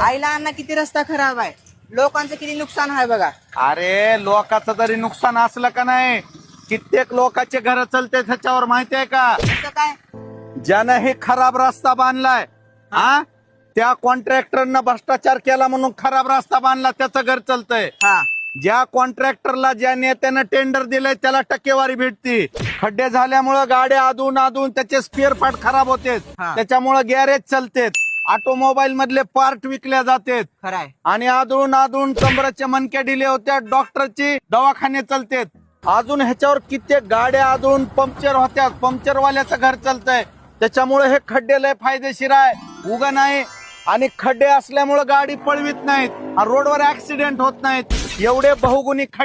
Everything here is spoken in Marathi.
आईला अण्णा किती रस्ता खराब आहे. लोकांचं किती नुकसान आहे बघा. अरे लोकांचं जरी नुकसान असलं का नाही कित्येक लोकांचे घर चलते त्याच्यावर माहितीये का? कसं काय? ज्यानं हे खराब रस्ता बांधलाय हा. त्या कॉन्ट्रॅक्टरनं भ्रष्टाचार केला म्हणून खराब रस्ता बांधला त्याचं घर चालतंय. हा. ज्या कॉन्ट्रॅक्टरला ज्या नेत्यानं टेंडर दिलंय त्याला टक्केवारी भेटती. खड्डे झाल्यामुळं गाड्या आदून आदून त्याचे स्पेअर पार्ट खराब होते हा. त्याच्यामुळं गॅरेज चालतेत. ऑटोमोबाईल मधले पार्ट विकले जातेत. खराय. आणि आदळून आदळून कमराच्या मनक्या दिले होत्या डॉक्टरची दवाखाने चालतेत. अजून ह्याच्यावर कित्येक गाड्या आदळून पंक्चर होत्या पंक्चर वाल्याचं घर चालतंय. त्याच्यामुळे हे खड्डे लय फायदेशीर आहे. उगा नाही. आणि खड्डे असल्यामुळे गाडी पळवीत नाहीत. रोडवर ऍक्सिडेंट होत नाहीत. एवढे बहुगुणी खड्डे